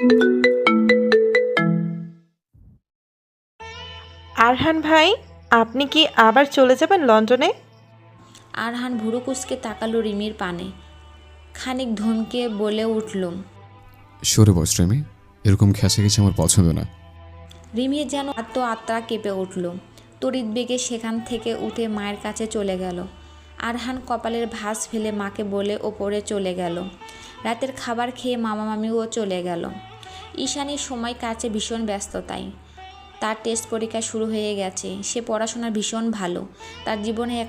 আরহান ভাই আপনি কি আবার চলে যাবেন লন্ডনে? আরহান ভুরু কুচকে তাকালো রিমির পানে। খানিক ধমকে বলে উঠল সরে বস রেমি এরকম খেঁচাখেঁচি আমার পছন্দ না। রিমির যেন আত্ম আত্মা কেঁপে উঠল। তড়িৎ বেগে সেখান থেকে উঠে মায়ের কাছে চলে গেল। আরহান কপালের ভাঁজ ফেলে মাকে বলে ওপরে চলে গেল। রাতের খাবার খেয়ে মামা মামিও চলে গেল। ঈশানীর সময় কাছে ভীষণ ব্যস্ততায়। তার টেস্ট পরীক্ষা শুরু হয়ে গেছে। সে পড়াশোনা ভীষণ ভালো। তার জীবনে এক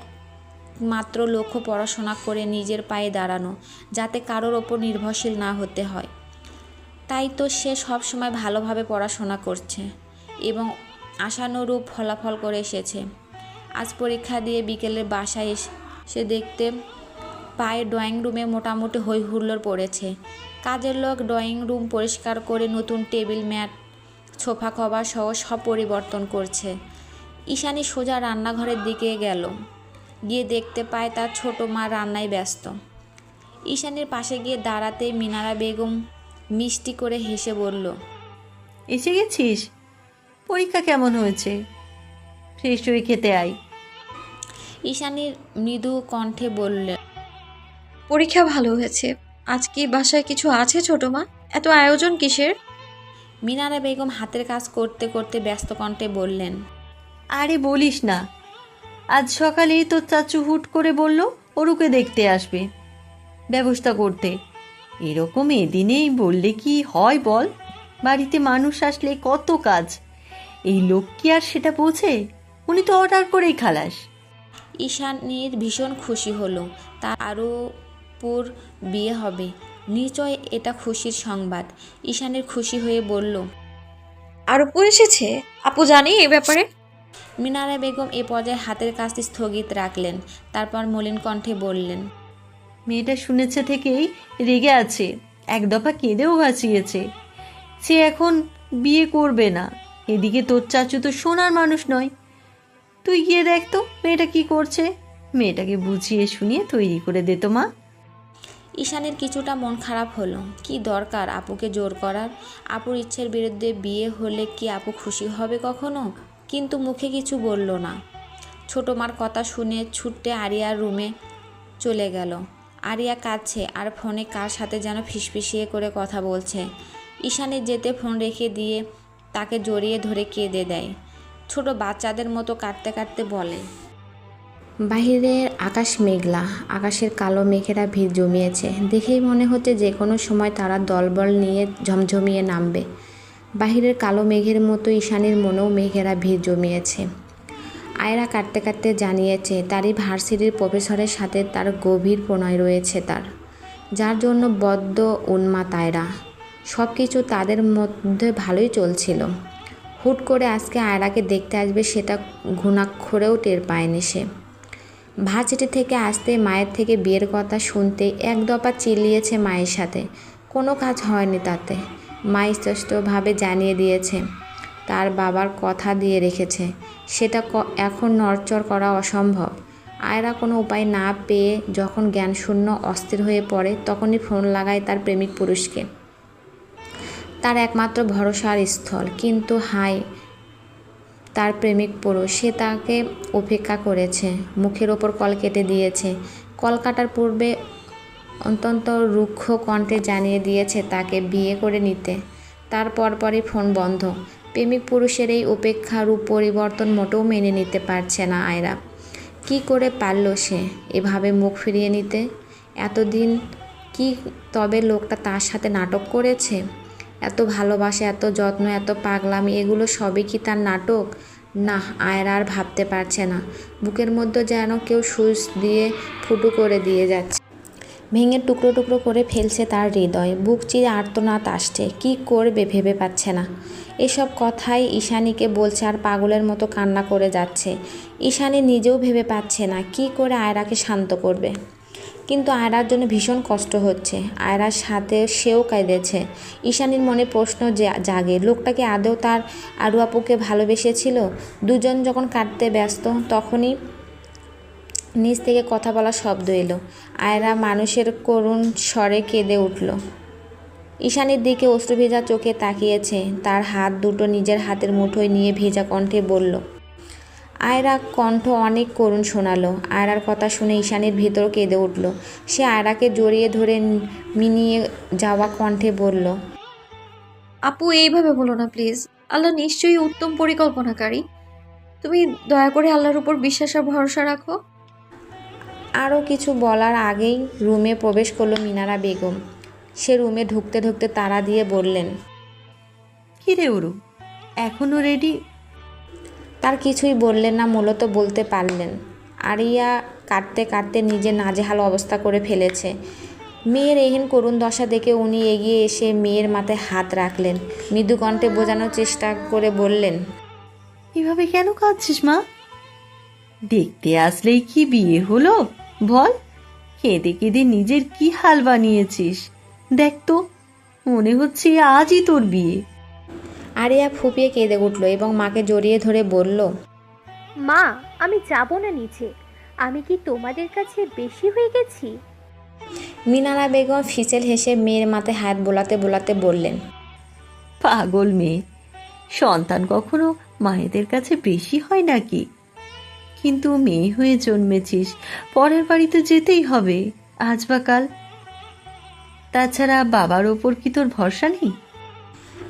মাত্র লক্ষ্য পড়াশোনা করে নিজের পায়ে দাঁড়ানো, যাতে কারোর ওপর নির্ভরশীল না হতে হয়। তাই তো সে সব সময় ভালোভাবে পড়াশোনা করছে এবং আশানুরূপ ফলাফল করে এসেছে। আজ পরীক্ষা দিয়ে বিকেলে বাসায় এসে সে দেখতে পায়ে ড্রয়িং রুমে মোটামুটি হই হুল্লোড় পড়েছে। কাজের লোক ড্রয়িং রুম পরিষ্কার করে নতুন টেবিল ম্যাট সোফা কভার সহ সব পরিবর্তন করছে। ঈশানী সোজা রান্নাঘরের দিকে গেল। গিয়ে দেখতে পায় তার ছোট মা রান্নায় ব্যস্ত। ঈশানীর পাশে গিয়ে দাঁড়াতেই মিনারা বেগম মিষ্টি করে হেসে বলল এসে গেছিস? পরীক্ষা কেমন হয়েছে? ফ্রেশ হয়ে খেতে আয়। ঈশানীর মৃদু কণ্ঠে বললে পরীক্ষা ভালো হয়েছে। আজ কি বাসায় কিছু আছে ছোট মা? এত আয়োজন কিসের? মিনারা বেগম হাতের কাজ করতে করতে ব্যস্ত কণ্ঠে বললেন আরে বলিস না। আজ সকালেই তোর চাচু হুট করে বলল ওরুকে দেখতে আসবে। ব্যবস্থা করতে। এরকম এদিনেই বললে কি হয় বল? বাড়িতে মানুষ আসলে কত কাজ। এই লোক কি আর সেটা বোঝে উনি তো অর্ডার করেই খালাস। ঈশানীর ভীষণ খুশি হলো। তার আরও পুর বিয়ে হবে। নিশ্চয় এটা খুশির সংবাদ। ঈশানের খুশি হয়ে বলল আর আপু এসেছে? আপু জানি এ ব্যাপারে। মিনারা বেগম এ পর্যায়ে হাতের কাজটি স্থগিত রাখলেন। তারপর মলিন কণ্ঠে বললেন মেয়েটা শুনেছে থেকেই রেগে আছে। এক দফা কেঁদেও বাঁচিয়েছে। সে এখন বিয়ে করবে না। এদিকে তোর চাচু তো সোনার মানুষ নয়। তুই গিয়ে দেখ তো মেয়েটা কি করছে। মেয়েটাকে বুঝিয়ে শুনিয়ে তৈরি করে দে তো মা। ঈশানের কিছুটা মন খারাপ হলো। কি দরকার আপুকে জোর করার? আপুর ইচ্ছের বিরুদ্ধে বিয়ে হলে কি আপু খুশি হবে কখনো? কিন্তু মুখে কিছু বলল না। ছোট মার কথা শুনে ছুটতে আরিয়ার রুমে চলে গেল। আরিয়া কাঁদছে আর ফোনে কার সাথে যেন ফিসফিসিয়ে করে কথা বলছে। ঈশানের যেতে ফোন রেখে দিয়ে তাকে জড়িয়ে ধরে কেঁদে দেয়। ছোট বাচ্চাদের মতো কাঁদতে কাঁদতে বলে বাহিরের আকাশ মেঘলা, আকাশের কালো মেঘেরা ভিড় জমিয়েছে। দেখেই মনে হচ্ছে যে কোনো সময় তারা দলবল নিয়ে ঝমঝমিয়ে নামবে। বাহিরের কালো মেঘের মতো ঈশানীর মনেও মেঘেরা ভিড় জমিয়েছে। আয়রা কাটতে কাটতে জানিয়েছে তারই ভার্সিটির প্রফেসরের সাথে তার গভীর প্রণয় রয়েছে তার। যার জন্য বদ্ধ উন্মাদ আয়রা। সব কিছু তাদের মধ্যে ভালোই চলছিল। হুট করে আজকে আয়রাকে দেখতে আসবে, সেটা ঘুণাক্ষরেও টের পায়নি সে। ভার্সিটি থেকে আসতে মায়ের থেকে বিয়ের কথা শুনতে এক দফা চিল্লিয়েছে মায়ের সাথে। কোনো কাজ হয়নি তাতে। মা স্পষ্টভাবে জানিয়ে দিয়েছে, তার বাবার কথা দিয়ে রেখেছে। সেটা এখন নড়চড় করা অসম্ভব। আয়রা কোনো উপায় না পেয়ে যখন জ্ঞানশূন্য অস্থির হয়ে পড়ে, তখনই ফোন লাগায় তার প্রেমিক পুরুষকে। তার একমাত্র ভরসার স্থল। কিন্তু হাই তার প্রেমিক পুরুষ, সে তাকে উপেক্ষা করেছে, মুখের ওপর কল কেটে দিয়েছে। কল কাটার পূর্বে অত্যন্ত রুক্ষ কণ্ঠে জানিয়ে দিয়েছে তাকে বিয়ে করে নিতে। তার পরপরই ফোন বন্ধ। প্রেমিক পুরুষের এই উপেক্ষা রূপ পরিবর্তন মোটেও মেনে নিতে পারছে না আয়রা। কি করে পারল সে এভাবে মুখ ফিরিয়ে নিতে? এতদিন কি তবে লোকটা তার সাথে নাটক করেছে? এত ভালোবাসা, এত যত্ন, এত পাগলামি, এগুলো সবই কি তার নাটক? না, আয়রা আর ভাবতে পারছে না। বুকের মধ্যে যেন কেউ সুইচ দিয়ে ফুটো করে দিয়ে যাচ্ছে। ভেঙে টুকরো টুকরো করে ফেলছে তার হৃদয়। বুক চিরে আর্তনাদ আসছে। কি করবে ভেবে পাচ্ছে না। এসব কথাই ঈশানীকে বলছে আর পাগলের মতো কান্না করে যাচ্ছে। ঈশানী নিজেও ভেবে পাচ্ছে না। কি করে আয়রাকে শান্ত করবে? কিন্তু আয়রার জন্য ভীষণ কষ্ট হচ্ছে। আয়রার সাথে সেও কাঁদেছে। ঈশানীর মনে প্রশ্ন জাগে লোকটা কি আদৌ তার আরু আপুকে ভালোবেসেছিল? দুজন যখন কাটতে ব্যস্ত, তখনই নিচ থেকে কথা বলা শব্দ এলো। আয়রা মানুষের করুণ স্বরে কেঁদে উঠল। ঈশানীর দিকে অশ্রুভেজা চোখে তাকিয়েছে। তার হাত দুটো নিজের হাতের মুঠোয় নিয়ে ভেজা কণ্ঠে বলল আয়রা কণ্ঠ অনেক করুণ শোনালো। আয়রার কথা শুনে ঈশানীর ভেতর কেঁদে উঠল। সে আয়রাকে জড়িয়ে ধরে মিনিয়ে যাওয়া কণ্ঠে বলল আপু এইভাবে বলো না প্লিজ আল্লাহ নিশ্চয়ই উত্তম পরিকল্পনাকারী। তুমি দয়া করে আল্লাহর উপর বিশ্বাস আর ভরসা রাখো। আরও কিছু বলার আগেই রুমে প্রবেশ করল মিনারা বেগম। সে রুমে ঢুকতে ঢুকতে তারা দিয়ে বললেন কি রে ওরু এখনও রেডি তার কিছুই বললেন না, মূলত বলতে পারলেন। আরিয়া কাটতে কাটতে নিজের নাজেহাল অবস্থা করে ফেলেছে। মেয়ের এহেন করুণ দশা দেখে উনি এগিয়ে এসে মেয়ের মাথায় হাত রাখলেন। মৃদু কণ্ঠে বোঝানোর চেষ্টা করে বললেন, এভাবে কেন কাঁদছিস মা? দেখতে আসলেই কি বিয়ে হলো? বল, কেঁদে কেঁদে নিজের কি হাল বানিয়েছিস? দেখ তো, মনে হচ্ছে আজই তোর বিয়ে। আরিয়া ফুপিয়ে কেঁদে উঠল এবং মাকে জড়িয়ে ধরে বলল মা আমি যাব না নিচে। আমি কি তোমাদের কাছে বেশি হয়ে গেছি? মিনারা বেগম ফিসেল হেসে মেয়ের মাথায় হাত বোলাতে বোলাতে বললেন পাগল মেয়ে সন্তান কখনো মায়েদের কাছে বেশি হয় নাকি? কিন্তু মেয়ে হয়ে জন্মেছিস পরের বাড়িতে যেতেই হবে আজ বা কাল। তাছাড়া বাবার ওপর কি তোর ভরসা নেই?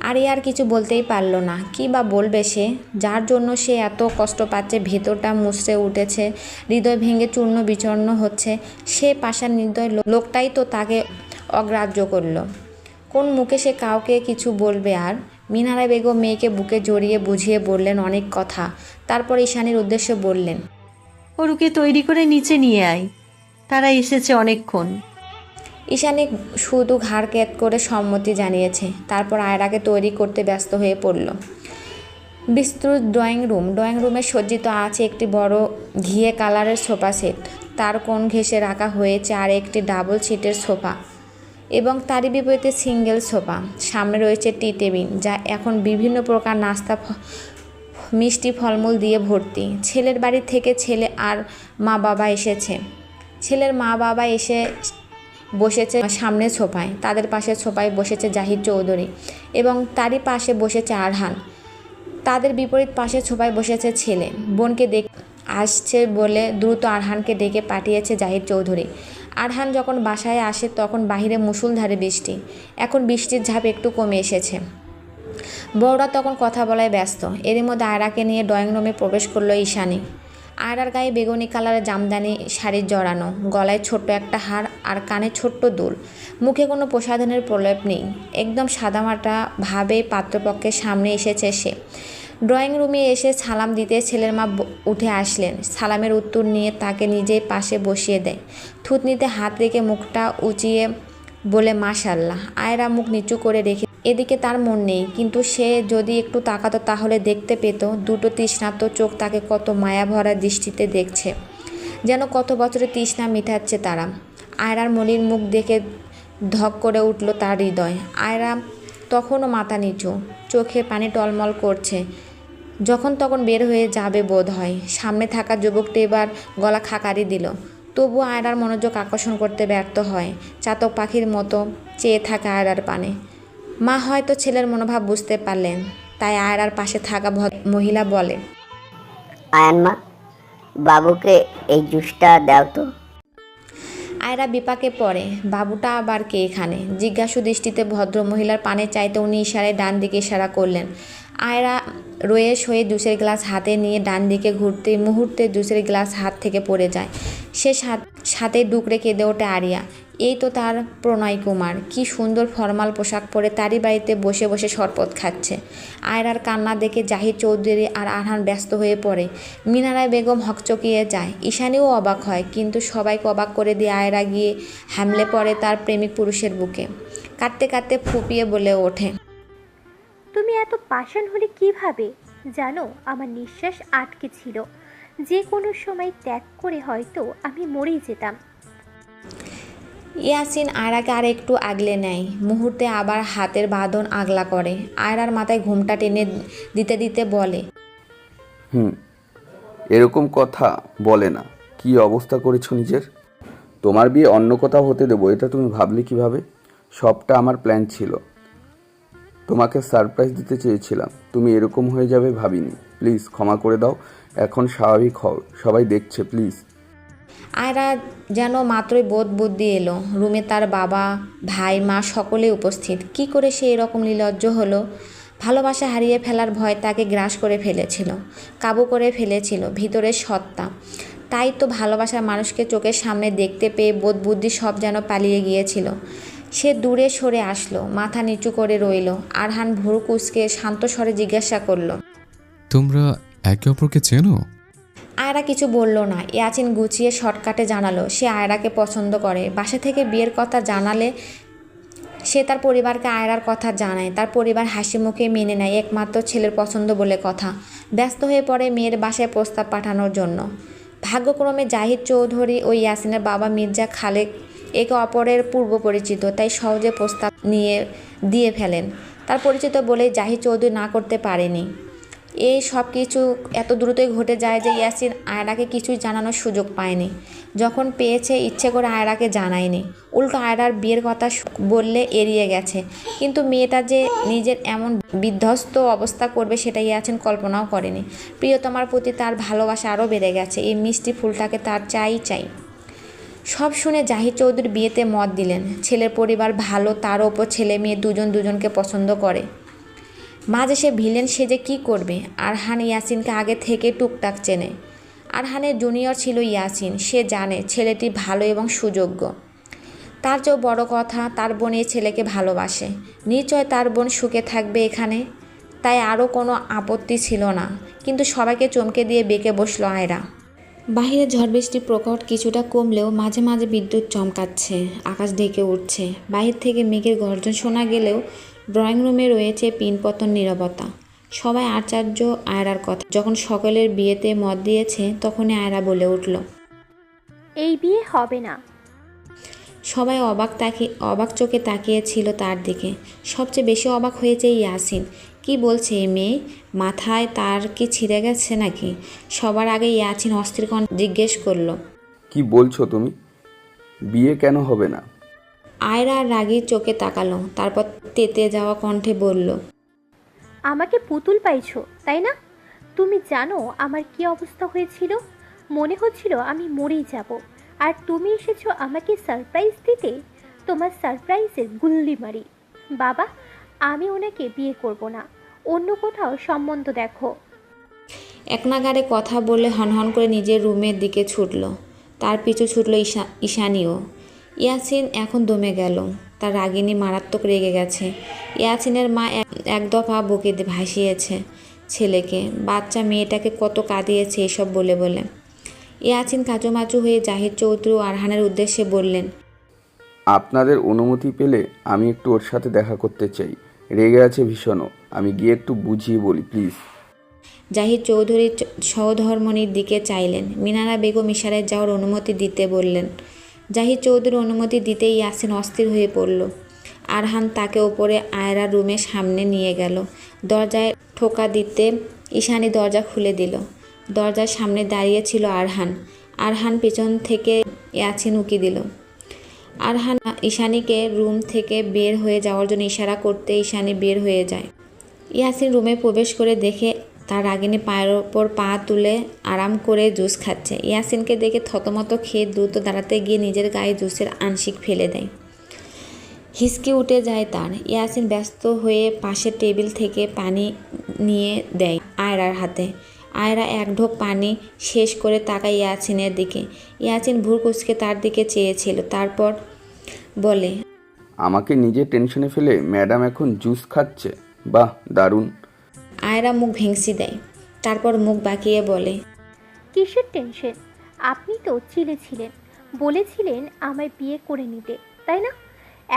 আরিয়া আর কিছু বলতেই পারল না। কি বা বলবে সে? যার জন্য সে এত কষ্ট পাচ্ছে, ভেতরটা মুছড়ে উঠেছে, হৃদয় ভেঙে চূর্ণ বিচূর্ণ হচ্ছে। সে পাশার নির্দয় লোকটাই তো তাকে অগ্রাহ্য করল। কোন মুখে সে কাউকে কিছু বলবে আর? মিনারা বেগম মেয়েকে বুকে জড়িয়ে বুঝিয়ে বললেন অনেক কথা। তারপর ঈশানীর উদ্দেশ্যে বললেন, ওরুকে তৈরি করে নিচে নিয়ে আয়। তারা এসেছে অনেকক্ষণ। ঈশানী শুধু ঘাড় ক্যাত করে সম্মতি জানিয়েছে। তারপর আয়রাকে তৈরি করতে ব্যস্ত হয়ে পড়ল। বিস্তৃত ড্রয়িং রুম। ড্রয়িং রুমে সজ্জিত আছে একটি বড় ঘিয়ে কালারের সোফা সেট। তার কোন ঘেঁষে রাখা হয়েছে আর একটি ডাবল সিটের সোফা এবং তারই বিপরীতে সিঙ্গেল সোফা। সামনে রয়েছে টি টেবিল, যা এখন বিভিন্ন প্রকার নাস্তা মিষ্টি ফলমূল দিয়ে ভর্তি। ছেলের বাড়ি থেকে ছেলে আর মা বাবা এসেছে। ছেলের মা বাবা এসে বসেছে সামনে ছোপায়, তাদের পাশে ছোপায় বসেছে জাহির চৌধুরী এবং তারই পাশে বসেছে আরহান। তাদের বিপরীত পাশে ছোপায় বসেছে ছেলে। বোনকে দেখ আসছে বলে দ্রুত আরহানকে ডেকে পাঠিয়েছে জাহির চৌধুরী। আরহান যখন বাসায় আসে তখন বাহিরে মুষলধারে বৃষ্টি। এখন বৃষ্টির ঝাঁপ একটু কমে এসেছে। বউরা তখন কথা বলায় ব্যস্ত। এরই মধ্যে আয়রাকে নিয়ে ড্রয়িং রুমে প্রবেশ করল ঈশানী। আয়রার গায়ে বেগুনি কালারের জামদানি শাড়ি জড়ানো, গলায় ছোট্ট একটা হার আর কানে ছোট্ট দুল। মুখে কোনো প্রসাধনের প্রলেপ নেই। একদম সাদামাটা ভাবে পাত্রপক্ষের সামনে এসেছে সে। ড্রয়িং রুমে এসে সালাম দিতে ছেলের মা উঠে আসলেন। সালামের উত্তর নিয়ে তাকে নিজেই পাশে বসিয়ে দেয়। থুতনিতে হাত রেখে মুখটা উঁচিয়ে বলে মাশাল্লাহ আয়রা মুখ নিচু করে রেখে এদিকে তার মন নেই, কিন্তু সে যদি একটু তাকাতো তাহলে দেখতে পেত দুটো তৃষ্ণার্ত চোখ তাকে কত মায়া ভরা দৃষ্টিতে দেখছে, যেন কত বছরে তৃষ্ণা মিটাচ্ছে তারা। আয়রার মনির মুখ দেখে ধক করে উঠল তার হৃদয়। আয়রা তখনও মাথা নিচু, চোখে পানি টলমল করছে, যখন তখন বের হয়ে যাবে বোধ হয়। সামনে থাকা যুবকটি এবার গলা খাকারি দিল। তবু আয়রার মনোযোগ আকর্ষণ করতে ব্যর্থ হয়, চাতক পাখির মতো চেয়ে থাকে আয়রার পানে। মা হয়তো ছেলের মনোভাব বুঝতে পারলেন তাই আয়রার পাশে থাকা মহিলা বলে আয়ান মা বাবুকে এই জুসটা দাও তো। আয়রা বিপাকে পড়ে বাবুটা আবার কে এখানে? জিজ্ঞাসু দৃষ্টিতে ভদ্র মহিলার পানে চাইতে উনি ইশারায় ডান দিকে ইশারা করলেন। আয়রা রয়েস হয়ে জুসের গ্লাস হাতে নিয়ে ডান দিকে ঘুরতে মুহূর্তে জুসের গ্লাস হাত থেকে পড়ে যায়। সে সাথে ডুকরে কেঁদে ওঠে আরিয়া। এই তো তার প্রণয় কুমার। কি সুন্দর ফর্মাল পোশাক পরে তারই বাড়িতে বসে বসে শরবত খাচ্ছে। আয়রার কান্না দেখে জাহির চৌধুরী আর আরহান ব্যস্ত হয়ে পড়ে। মিনারায় বেগম হকচকিয়ে যায়। ঈশানীও অবাক হয়, কিন্তু সবাইকে অবাক করে দিয়ে আয়রা গিয়ে হামলে পড়ে তার প্রেমিক পুরুষের বুকে। কাঁদতে কাঁদতে ফুপিয়ে বলে ওঠে, তুমি এত পাষাণ হলে কীভাবে? জানো, আমার নিঃশ্বাস আটকে ছিল। যে কোনো সময় ত্যাগ করে হয়তো আমি মরেই যেতাম। ইয়াসিন আয়রাকে আর একটু আগলে নেয়। মুহূর্তে আবার হাতের বাঁধন আগলা করে। আয়রার মাথায় ঘুমটা টেনে দিতে দিতে বলে, হুম, এরকম কথা বলে না। কি অবস্থা করেছ নিজের? তোমার বিয়ে অন্য কোথাও হতে দেবো, এটা তুমি ভাবলে কীভাবে? সবটা আমার প্ল্যান ছিল। তোমাকে সারপ্রাইজ দিতে চেয়েছিলাম। তুমি এরকম হয়ে যাবে ভাবিনি। প্লিজ ক্ষমা করে দাও। এখন স্বাভাবিক হও। সবাই দেখছে প্লিজ আয়রা যেন মাত্রই বোধ বুদ্ধি এলো। রুমে তার বাবা, ভাই, মা সকলে উপস্থিত। কি করে সে এরকম নির্লজ্জ হলো? ভালোবাসা হারিয়ে ফেলার ভয় তাকে গ্রাস করে ফেলেছিল, কাবু করে ফেলেছিল ভিতরের সত্তা। তাই তো ভালোবাসার মানুষকে চোখের সামনে দেখতে পেয়ে বোধ বুদ্ধি সব যেন পালিয়ে গিয়েছিল। সে দূরে সরে আসলো, মাথা নিচু করে রইল। আরহান ভুরু কুচকে শান্ত স্বরে জিজ্ঞাসা করল, তোমরা একে অপরকে চেনো? আয়রা কিছু বলল না। ইয়াচিন গুছিয়ে শর্টকাটে জানালো, সে আয়রাকে পছন্দ করে। বাসা থেকে বিয়ের কথা জানালে সে তার পরিবারকে আয়রার কথা জানায়। তার পরিবার হাসি মুখে মেনে নেয়, একমাত্র ছেলের পছন্দ বলে কথা। ব্যস্ত হয়ে পড়ে মেয়ের বাসায় প্রস্তাব পাঠানোর জন্য। ভাগ্যক্রমে জাহিদ চৌধুরী ও ইয়াসিনের বাবা মির্জা খালেক একে অপরের পূর্ব পরিচিত, তাই সহজে প্রস্তাব নিয়ে, দিয়ে ফেলেন। তার পরিচিত বলে জাহিদ চৌধুরী না করতে পারেনি। এই সব কিছু এত দ্রুতই ঘটে যায় যে ইয়াসিন আয়রাকে কিছুই জানানোর সুযোগ পায়নি। যখন পেয়েছে, ইচ্ছে করে আয়রাকে জানায়নি। উল্টো আয়রার বিয়ের কথা বললে এড়িয়ে গেছে। কিন্তু মেয়েটা যে নিজের এমন বিধ্বস্ত অবস্থা করবে সেটা ইয়াসিন কল্পনাও করেনি। প্রিয়তমার প্রতি তার ভালোবাসা আরও বেড়ে গেছে। এই মিষ্টি ফুলটাকে তার চাই চাই। সব শুনে জাহিদ চৌধুরী বিয়েতে মত দিলেন। ছেলের পরিবার ভালো, তার ওপর ছেলে মেয়ে দুজন দুজনকে পছন্দ করে। মাঝে সে ভিলেন সেজে কি করবে? আর আরহান ইয়াসিনকে আগে থেকে টুকটাক চেনে। আরহানের জুনিয়র ছিল ইয়াসিন, সে জানে ছেলেটি ভালো এবং সুযোগ্য। তার চেয়েও বড় কথা, তার বোন এই ছেলেকে ভালোবাসে। নিশ্চয় তার বোন সুখে থাকবে এখানে? তাই আরও কোনো আপত্তি ছিল না, কিন্তু সবাইকে চমকে দিয়ে বেঁকে বসল আয়রা। বাহিরে ঝড় বৃষ্টির প্রকট কিছুটা কমলেও মাঝে মাঝে বিদ্যুৎ চমকাচ্ছে, আকাশ ঢেকে উঠছে। বাহির থেকে মেঘের গর্জন শোনা গেলেও ড্রয়িং রুমে রয়েছে পিনপতন নীরবতা। সবাই আচার্য আয়রার কথা। যখন সকলের বিয়েতে মত দিয়েছে তখনই আয়রা বলে উঠল এই বিয়ে হবে না। সবাই অবাক তাকে অবাক চোখে তাকিয়েছিল তার দিকে। সবচেয়ে বেশি অবাক হয়েছে ইয়াসিন। কি বলছে এই মেয়ে? মাথায় তার কি ছিঁড়ে গেছে নাকি? সবার আগে ইয়াসিন অস্থির জিজ্ঞেস করল কি বলছো তুমি? বিয়ে কেন হবে না? আয়রা রাগী চোখে তাকালো তারপর তেতে যাওয়া কণ্ঠে বলল আমাকে পুতুল পাইছো তাই না? তুমি জানো আমার কি অবস্থা হয়েছিল? মনে হচ্ছিল আমি মরেই যাব। আর তুমি এসেছ আমাকে সারপ্রাইজ দিতে? তোমার সারপ্রাইজের গুল্লি মারি। বাবা আমি ওনাকে বিয়ে করব না। অন্য কোথাও সম্বন্ধ দেখো। এক নাগারে কথা বলে হনহন করে নিজের রুমের দিকে ছুটল। তার পিছু ছুটল ঈশা ঈশানীও। ইয়াসিন এখন দমে গেল। তার রাগিনী মারাত্মক রেগে গেছে। ইয়াসিনের মা এক- দফা বকে দিয়ে ভাসিয়েছে ছেলেকে। বাচ্চা মেয়েটাকে কত কাঁদিয়েছে এসব বলে বলে। ইয়াসিন কাচুমাচু হয়ে জাহিদ চৌধুরী আরহানের উদ্দেশ্যে বললেন আপনাদের অনুমতি পেলে আমি একটু ওর সাথে দেখা করতে চাই। রেগে আছে ভীষণও। আমি গিয়ে একটু বুঝিয়ে বলি প্লিজ। জাহিদ চৌধুরী সহধর্মণীর দিকে চাইলেন। মিনারা বেগম ইশারায় যাওয়ার অনুমতি দিতে বললেন জাহিদ চৌধুরী অনুমতি দিতেই ইয়াসিন অস্থির হয়ে পড়ল। আরহান তাকে ওপরে আয়রা রুমের সামনে নিয়ে গেল। দরজায় ঠোকা দিতে ঈশানী দরজা খুলে দিল। দরজার সামনে দাঁড়িয়ে ছিল আরহান। আরহান পেছন থেকে ইয়াসিন উকি দিল। আরহান ঈশানীকে রুম থেকে বের হয়ে যাওয়ার জন্য ইশারা করতে ঈশানী বের হয়ে যায়। ইয়াসিন রুমে প্রবেশ করে দেখে তার রাগিনী পায়ের ওপর পা তুলে আরাম করে জুস খাচ্ছে। ইয়াসিনকে দেখে থতমত খেয়ে দ্রুত দাঁড়াতে গিয়ে নিজের গায়ে জুসের আংশিক ফেলে দেয়। হিসকে উঠে যায় তার। ইয়াসিন ব্যস্ত হয়ে পাশের টেবিল থেকে পানি নিয়ে দেয় আয়রার হাতে। আয়রা এক ঢোক পানি শেষ করে তাকায় ইয়াসিনের দিকে। ইয়াসিন ভুর কুচকে তার দিকে চেয়েছিল, তারপর বলে, আমাকে নিজে টেনশনে ফেলে ম্যাডাম এখন জুস খাচ্ছে? বাহ, দারুণ। আয়রা মুখ ভেংসি দেয়। তারপর মুখ বাঁকিয়ে বলে কিসের টেনশন আপনি তো চিলে ছিলেন। বলেছিলেন আমায় বিয়ে করে নিতে তাই না?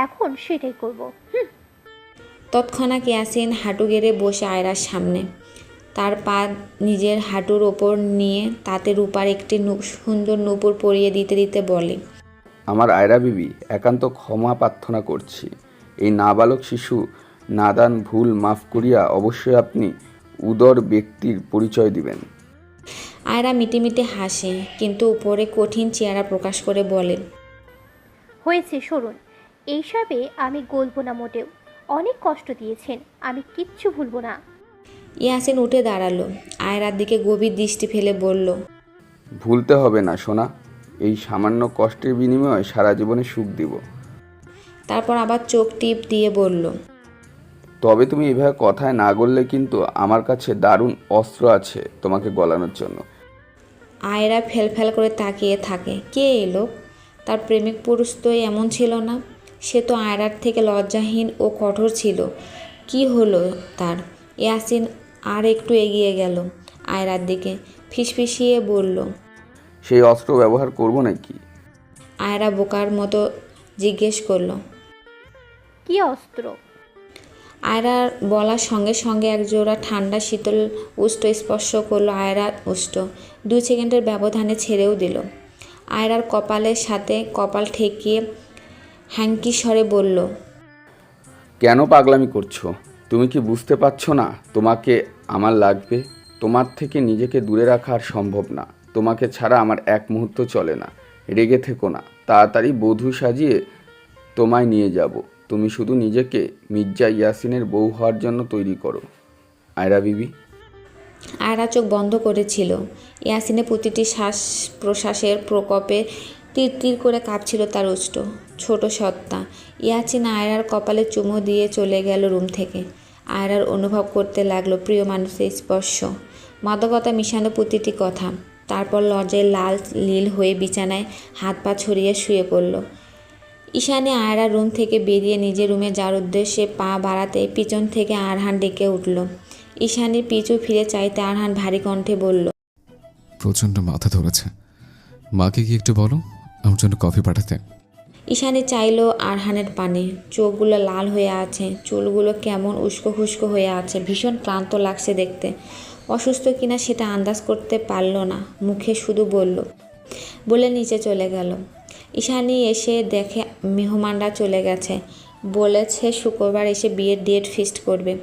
এখন সেটাই করব হুম। তৎক্ষণাৎ ইয়াসিন হাঁটু গেড়ে বসে আয়রার সামনে। তার পা নিজের হাঁটুর ওপর নিয়ে তাতে রূপার একটি সুন্দর নূপুর পরিয়ে দিতে দিতে বলে আমার আয়রা বিবি একান্ত ক্ষমা প্রার্থনা করছি। এই নাবালক শিশু নাদান ভুল মাফ করিয়া অবশ্যই আপনি উদর ব্যক্তির পরিচয় দিবেন। আয়রা মিটিমিটি হাসে কিন্তু উপরে কঠিন চেহারা প্রকাশ করে বলেন হয়েছে সরুন। এইসবে আমি গলবো না মোটেও। অনেক কষ্ট দিয়েছেন আমি কিচ্ছু ভুলবো না। ইয়াসিন উঠে দাঁড়াল। আয়রার দিকে গভীর দৃষ্টি ফেলে বলল ভুলতে হবে না সোনা। এই সামান্য কষ্টের বিনিময়ে সারা জীবনে সুখ দিব। তারপর আবার চোখ টিপ দিয়ে বলল তবে তুমি এভাবে কথায় না গললে কিন্তু আমার কাছে দারুণ অস্ত্র আছে তোমাকে গলানোর জন্য। আয়রা ফেলফেল করে তাকিয়ে থাকে। কে এলো তার প্রেমিক পুরুষ তো এমন ছিল না। সে তো আয়রার থেকে লজ্জাহীন ও কঠোর ছিল। কি হলো তার? ইয়াসিন আর একটু এগিয়ে গেল আয়রার দিকে ফিসফিসিয়ে বলল সেই অস্ত্র ব্যবহার করব নাকি? আয়রা বোকার মতো জিজ্ঞেস করল কি অস্ত্র? আয়রার বলার সঙ্গে সঙ্গে একজোড়া ঠান্ডা শীতল উষ্ঠ স্পর্শ করল আয়রার উষ্ঠ দু সেকেন্ডের ব্যবধানে ছেড়েও দিল। আয়রার কপালের সাথে কপাল ঠেকিয়ে হ্যাঙ্কি স্বরে বলল, কেন পাগলামি করছ? তুমি কি বুঝতে পারছ না তোমাকে আমার লাগবে? তোমার থেকে নিজেকে দূরে রাখা আর সম্ভব না। তোমাকে ছাড়া আমার এক মুহূর্ত চলে না। রেগে থেকো না। তাড়াতাড়ি বধূ সাজিয়ে তোমায় নিয়ে যাব। তুমি শুধু নিজেকে মির্জা ইয়াসিনের বউ হওয়ার জন্য তৈরি করো। আয়রা বিবি। আয়রা চোখ বন্ধ করেছিল। ইয়াসিনের প্রতিটি শ্বাস প্রশ্বাসের প্রকোপে তীর তীর করে কাঁপছিল তার উষ্ট ছোট সত্তা। ইয়াসিন আয়রার কপালে চুমো দিয়ে চলে গেল রুম থেকে। আয়রার অনুভব করতে লাগল প্রিয় মানুষের স্পর্শ। মাদকতা মিশানো প্রতিটি কথা। তারপর লজ্জায় লাল লীল হয়ে বিছানায় হাত পা ছড়িয়ে শুয়ে পড়ল। ঈশানে আয়রা রুম থেকে বেরিয়ে নিজের রুমে যাওয়ার উদ্দেশ্যে পা বাড়াতে পিছন থেকে আরহান ডেকে উঠল। ঈশানীর পিছু ফিরে চাইতে আরহান ভারী কণ্ঠে বলল প্রচণ্ড মাথা ধরেছে। মাকে কি একটু বলো আমার জন্য কফি পাঠাতে। ঈশানী চাইল আরহানের পানে। চোখগুলো লাল হয়ে আছে চুলগুলো কেমন উস্কো খুস্কো হয়ে আছে ভীষণ ক্লান্ত লাগছে দেখতে। অসুস্থ কিনা সেটা আন্দাজ করতে পারল না মুখে শুধু বলল বলে নিচে চলে গেল। ঈশানী এসে দেখে মেহমানরা চলে গেছে। বলেছে শুক্রবার এসে বিয়ের ডেট ফিক্সড করবে।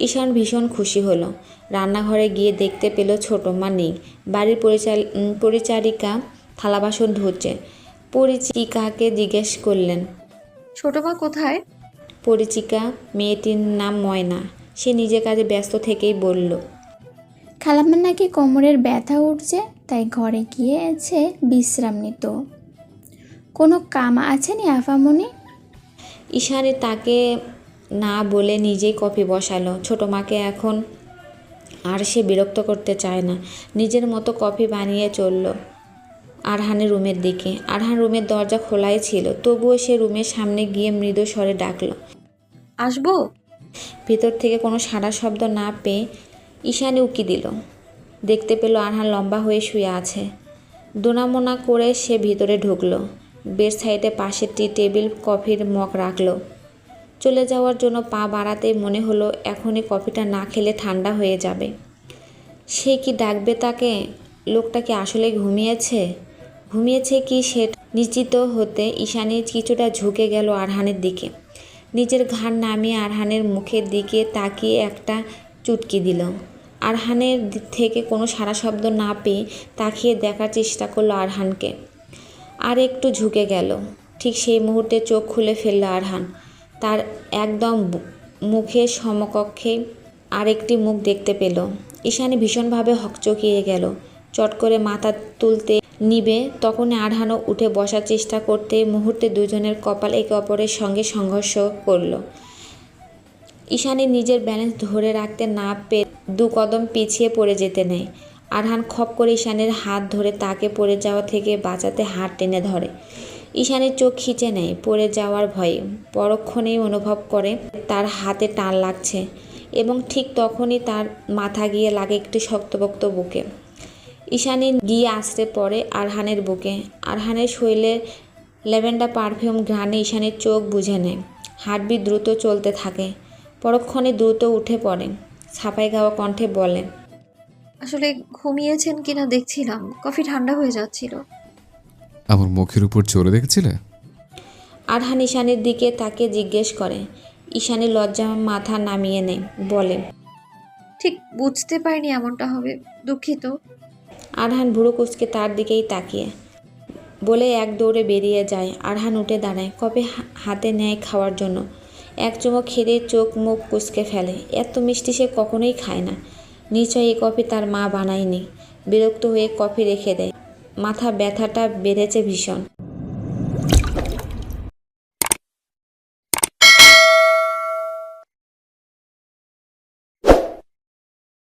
ঈশান ভীষণ খুশি হলো। রান্নাঘরে গিয়ে দেখতে পেল ছোটো মা নেই। বাড়ির পরিচাল পরিচারিকা থালা বাসন ধুচ্ছে। পরিচিকাকে জিজ্ঞেস করলেন ছোট মা কোথায়? পরিচিকা মেয়েটির নাম ময়না। সে নিজের কাজে ব্যস্ত থেকেই বলল খালাম্মার নাকি কোমরের ব্যথা উঠছে তাই ঘরে গিয়েছে বিশ্রাম নিত। কোনো কাম আছে নি আফামনি? ঈশানী তাকে না বলে নিজেই কফি বসালো। ছোটো মাকে এখন আর সে বিরক্ত করতে চায় না। নিজের মতো কফি বানিয়ে চলল আরহানের রুমের দিকে। আরহান রুমের দরজা খোলাই ছিল তবুও সে রুমের সামনে গিয়ে মৃদু স্বরে ডাকলো আসব? ভিতর থেকে কোনো সাড়া শব্দ না পেয়ে ঈশানী উকি দিল। দেখতে পেল আরহান লম্বা হয়ে শুয়ে আছে। দোনামোনা করে সে ভিতরে ঢুকলো। বেড সাইডে পাশে টি টেবিল, কফির মগ রাখল। চলে যাওয়ার জন্য পা বাড়াতে মনে হলো এখনই কফিটা না খেলে ঠান্ডা হয়ে যাবে। সে কি ডাকবে তাকে? লোকটা কি আসলে ঘুমিয়েছে? ঘুমিয়েছে কি সে? নিশ্চিত হতে ঈশানী কিছুটা ঝুঁকে গেল আরহানের দিকে। নিজের ঘাড় নামিয়ে আরহানের মুখের দিকে তাকিয়ে একটা চুটকি দিল। আরহানের থেকে কোনো সারা শব্দ না পেয়ে তাকিয়ে দেখার চেষ্টা করল আরহানকে। আর একটু ঝুঁকে গেল। ঠিক সেই মুহূর্তে চোখ খুলে ফেলল আরহান। তার একদম মুখে সমকক্ষে আরেকটি মুখ দেখতে পেল। ঈশানী ভীষণভাবে হকচকিয়ে গেল। চট করে মাথা তুলতে নিবে, তখনই আরহানও উঠে বসার চেষ্টা করতে মুহূর্তে দুজনের কপাল একে অপরের সঙ্গে সংঘর্ষ করল। ঈশানী নিজের ব্যালেন্স ধরে রাখতে না পেরে দু কদম পিছিয়ে পড়ে যেতে নেয় আরহান খপ করে ঈশানের হাত ধরে তাকে পড়ে যাওয়া থেকে বাঁচাতে হাত টেনে ধরে। ঈশানের চোখ খিচে নেয়, পড়ে যাওয়ার ভয়ে। পরক্ষণেই অনুভব করে তার হাতে টান লাগছে এবং ঠিক তখনই তার মাথা গিয়ে লাগে একটি শক্তপোক্ত বুকে। ঈশানী গিয়ে আসতে পড়ে আরহানের বুকে। আরহানের শরীরের ল্যাভেন্ডার পারফিউম ঘ্রাণে ঈশানের চোখ বুঝে নেয়। হার্টবিট দ্রুত চলতে থাকে। পরক্ষণে দ্রুত উঠে পড়ে। ছাপাই গাওয়া কণ্ঠে বলে আসলে ঘুমিয়েছেন কিনা দেখছিলাম। কফি ঠান্ডা হয়ে যাচ্ছিল। আমার মুখের উপর চড়ে দেখছিলে? আরহান ঈশানের দিকে তাকে জিজ্ঞেস করে। ঈশানী লজ্জা মাথা নামিয়ে নেয় বলে ঠিক বুঝতে পারিনি এমনটা হবে দুঃখিত। আরহান ভুরু কুচকে তার দিকেই তাকিয়ে বলে এক দৌড়ে বেরিয়ে যায়। আরহান উঠে দাঁড়ায় হা- হাতে নেয় খাওয়ার জন্য। এক চুমুক খেলে চোখ মুখ কুচকে ফেলে। এত মিষ্টি সে কখনোই খায় না। নিশ্চয়ই এই কফি তার মা বানায়নি। বিরক্ত হয়ে কফি রেখে দেয়। মাথা ব্যথাটা বেড়েছে ভীষণ।